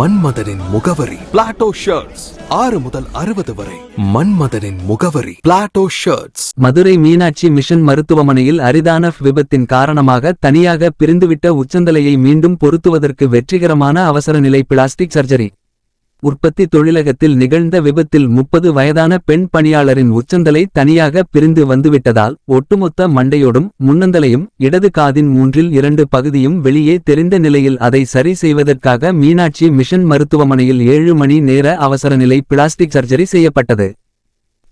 மன்மதனின் முகவரி. Plato shirts ஆறு முதல் அறுபது வரை. மன்மதனின் முகவரி. Plato shirts Madurai Meenakshi mission மருத்துவமனையில் அரிதான விபத்தின் காரணமாக தனியாக பிரிந்துவிட்ட உச்சந்தலையை மீண்டும் பொருத்துவதற்கு வெற்றிகரமான அவசர நிலை பிளாஸ்டிக் சர்ஜரி. உற்பத்தி தொழிலகத்தில் நிகழ்ந்த விபத்தில் முப்பது வயதான பெண் பணியாளரின் உச்சந்தலை தனியாக பிரிந்து வந்துவிட்டதால் ஒட்டுமொத்த மண்டையோடும் முன்னந்தலையும் இடது காதின் மூன்றில் இரண்டு பகுதியும் வெளியே தெரிந்த நிலையில் அதை சரி செய்வதற்காக மீனாட்சி மிஷன் மருத்துவமனையில் ஏழு மணி நேர அவசர நிலை பிளாஸ்டிக் சர்ஜரி செய்யப்பட்டது.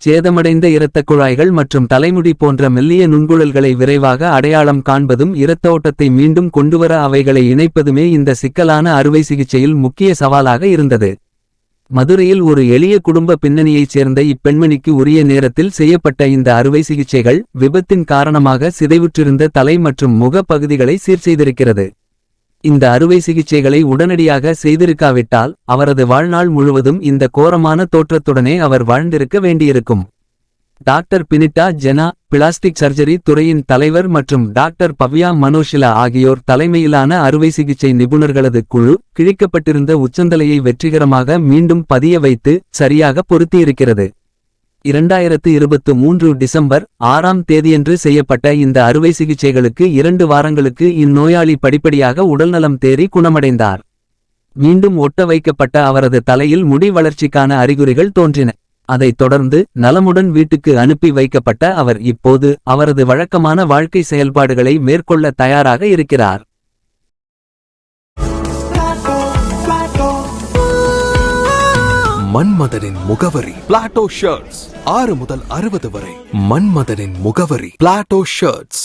சேதமடைந்த இரத்த குழாய்கள் மற்றும் தலைமுடி போன்ற மெல்லிய நுண்குழல்களை விரைவாக அடையாளம் காண்பதும் இரத்த ஓட்டத்தை மீண்டும் கொண்டுவர அவைகளை இணைப்பதுமே இந்த சிக்கலான அறுவை சிகிச்சையில் முக்கிய சவாலாக இருந்தது. மதுரையில் ஒரு எளிய குடும்ப பின்னணியைச் சேர்ந்த இப்பெண்மணிக்கு உரிய நேரத்தில் செய்யப்பட்ட இந்த அறுவை சிகிச்சைகள் விபத்தின் காரணமாக சிதைவுற்றிருந்த தலை மற்றும் முக பகுதிகளை சீர் செய்திருக்கிறது. இந்த அறுவை சிகிச்சைகளை உடனடியாக செய்திருக்காவிட்டால் அவரது வாழ்நாள் முழுவதும் இந்த கோரமான தோற்றத்துடனே அவர் வாழ்ந்திருக்க வேண்டியிருக்கும். Doctor Binita Jena plastic surgery துறையின் தலைவர் மற்றும் டாக்டர் பவ்யா மனோஷிலா ஆகியோர் தலைமையிலான அறுவை சிகிச்சை நிபுணர்களது குழு கிழிக்கப்பட்டிருந்த உச்சந்தலையை வெற்றிகரமாக மீண்டும் பதிய வைத்து சரியாக பொருத்தியிருக்கிறது. இரண்டாயிரத்து இருபத்து மூன்று டிசம்பர் ஆறாம் தேதியன்று செய்யப்பட்ட இந்த அறுவை சிகிச்சைகளுக்கு இரண்டு வாரங்களுக்கு இந்நோயாளி படிப்படியாக உடல்நலம் தேறி குணமடைந்தார். மீண்டும் ஒட்ட வைக்கப்பட்ட அவரது தலையில் முடி வளர்ச்சிக்கான அறிகுறிகள் தோன்றின. அதைத் தொடர்ந்து நலமுடன் வீட்டுக்கு அனுப்பி வைக்கப்பட்ட அவர் இப்போது அவரது வழக்கமான வாழ்க்கை செயல்பாடுகளை மேற்கொள்ள தயாராக இருக்கிறார். மன்மதனின் முகவரி பிளாட்டோ ஷர்ட்ஸ் ஆறு முதல் அறுபது வரை மன்மதனின் முகவரி பிளாட்டோ ஷர்ட்ஸ்